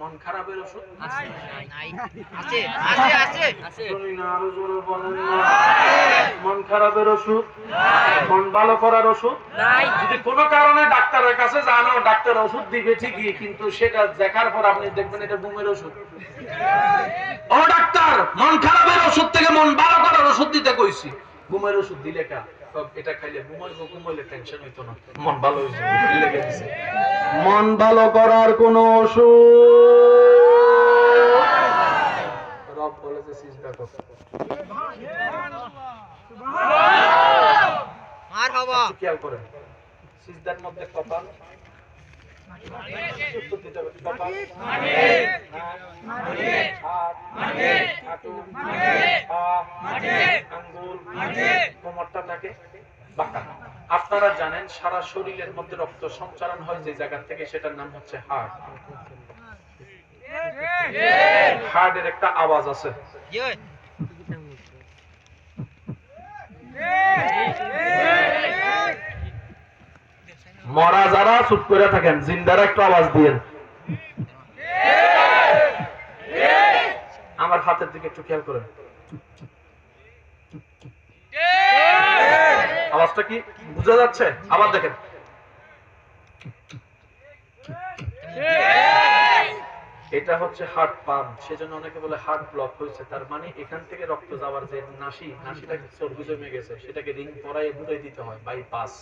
মন খারাপের ওষুধ? আছে। আছে আছে। আছে আরও জোরে বলেন মন খারাপের ওষুধ? মন ভালো করার ওষুধ? নাই। যদি কোনো কারণে ডাক্তারের কাছে জানো ডাক্তার ওষুধ দিবে ঠিকই কিন্তু সেটা দেখার পর আপনি দেখবেন এটা বুমের ওষুধ। ও ডাক্তার মন খারাপের ওষুধ থেকে মন ভালো করার ওষুধ দিতে কইছি। ঘুমের ওষুধ দিলে কা এটা খাইলে ঘুমাইবো ঘুমাইলে টেনশন হইতো না। মন ভালো লেগে দিছে মন ভালো করার কোন ওষুধ? রব বলেছে সিজদা করতে মার হবা। একটু খেয়াল করেন। সিজদার মধ্যে কপাল। থাকে বাঁকা। আপনারা জানেন সারা শরীরের মধ্যে রক্ত সঞ্চালন হয় যে জায়গা থেকে, সেটার নাম হচ্ছে হার্ট হার্টের একটা আওয়াজ আছে। মরা যারা, চুপ করে থাকেন, জিন্দারা একটু আওয়াজ দিয়েন। আমার হাতের দিকে একটু খেয়াল করেন। আওয়াজটা কি বোঝা যাচ্ছে? আবার দেখেন। এটা হচ্ছে হার্ট পাম্প সেজন্য অনেকে বলে হার্ট ব্লক হয়েছে। তার মানে এখান থেকে রক্ত যাওয়ার যে নাসি নাসিটাকে চর্বি জমে গেছে। সেটাকে রিং পরায় ঘুরে দিতে হয় বাইপাস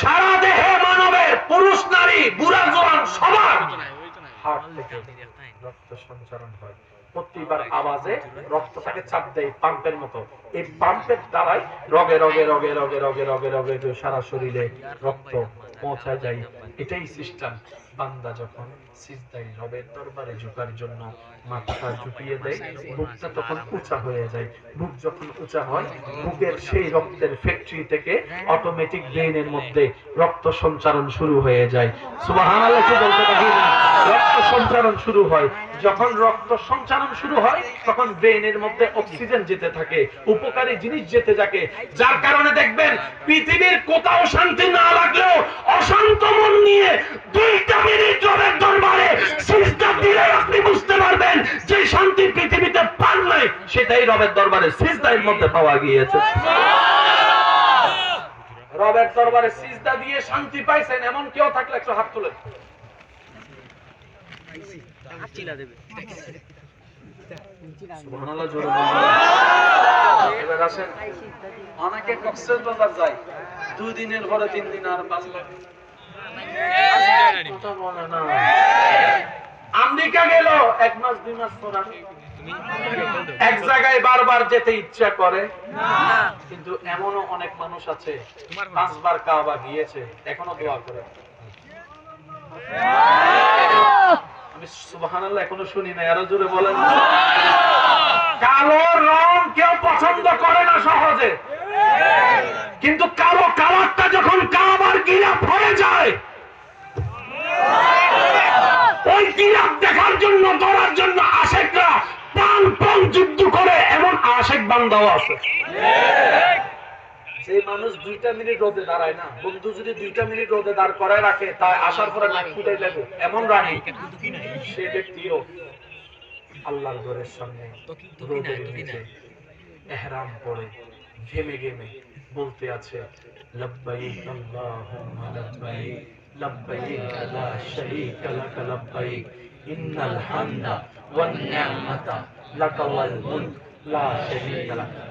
সারা দেহে মানবের পুরুষ নারী বুড়া জোয়ান সবার হার্ট থেকে রক্ত সঞ্চারণ হয়। প্রতিবার আওয়াজে রক্তটাকে চাপ দেয় পাম্পের মতো। এই পাম্পের দ্বারাই রগে রগে রগে রগে রগে রগে রগে সারা শরীরে রক্ত পৌঁছা যায়, এটাই সিস্টেম। বান্দা যখন সিজদাই রবের দরবারে ঝুঁকার জন্য মাথা ঝুঁকিয়ে দেয়, বুকটা তখন উঁচা হয়ে যায়। বুক যখন উঁচা হয়, বুকের সেই রক্তের ফ্যাক্টরি থেকে অটোমেটিক ব্রেনের মধ্যে রক্ত সঞ্চারণ শুরু হয়ে যায়। সুবাহ বলতে পারে সঞ্চারণ শুরু হয়। যখন রক্ত সঞ্চালন শুরু হয়, তখন ব্রেনের মধ্যে অক্সিজেন যেতে থাকে, উপকারী জিনিস যেতে থাকে। যার কারণে দেখবেন, পৃথিবীর কোথাও শান্তি না লাগলেও অশান্ত মন নিয়ে দুইটা মিনিট রবের দরবারে সিজদা দিলে আপনি বুঝতে পারবেন যে শান্তি পৃথিবীতে পান নাই। সেটাই রবের দরবারে সিজদার মধ্যে পাওয়া গিয়েছে। রবের দরবারে সিজদা দিয়ে শান্তি পাইছেন, এমন কেউ থাকলে একটু হাত তুলেন। অনেকে কক্সবাজার যায় দুই পরে তিন দিন আর আমেরিকা গেল, এক মাস, দুই মাস পর এক জায়গায় বারবার যেতে ইচ্ছা করে, কিন্তু এমনও অনেক মানুষ আছে, পাঁচবার কাবা গিয়েছে, এখনও দোয়া করে। আমি সুবহানাল্লাহ এখনও শুনি না আরও জোরে বলেন। কালো রং কেউ পছন্দ করে না সহজে। কিন্তু কালো কালারটা যখন কাবার গিলাপ হয়ে যায়, ওই গিলাপ দেখার জন্য, ধরার জন্য আশেকরা প্রাণ প্রাণ যুদ্ধ করে, এমন আশেক বান্দাও আছে। যে মানুষ দুইটা মিনিট রোদে দাঁড়ায় না, বন্ধু যদি দুইটা মিনিট রোদে দাঁড় করায় রাখে তা আসার পরে নাক ফুটাই লাগে এমন রানী। সে ব্যক্তিও আল্লাহর ঘরের সামনে এহরাম পরে ঘেমে ঘেমে বলতে আছে, লব্বাইক আল্লাহুম্মা লব্বাইক লব্বাইক লা শারীকা লাক, লব্বাইক ইন্নাল হামদা ওয়ান নি'মাতা লাকা ওয়াল মুলক।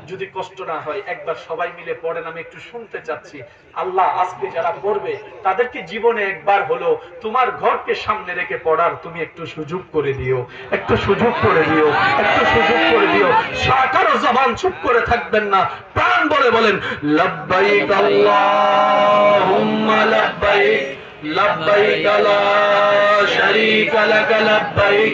যদি কষ্ট না হয়, একবার সবাই মিলে পড়েন, আমি একটু শুনতে চাচ্ছি। আল্লাহ আজকে যারা পড়বে, তাদেরকে জীবনে একবার হলো তোমার ঘরকে সামনে রেখে পড়ার তুমি একটু সুযোগ করে দিও। একটু সুযোগ করে দিও, একটু সুযোগ করে দিও। সাকারও জবান চুপ করে থাকবেন না। প্রাণ বলে বলেন, লব্বাইক আল্লাহুম্মা লব্বাইক লব্বাইক লা শারীকা লাক, লব্বাইক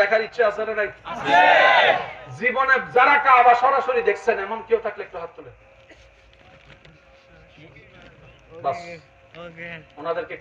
দেখার ইচ্ছে আছে না নাই? জীবনে যারা কাবা সরাসরি দেখছেন এমন কেউ থাকলে একটু হাত তুলে। বাস। ওনাদেরকে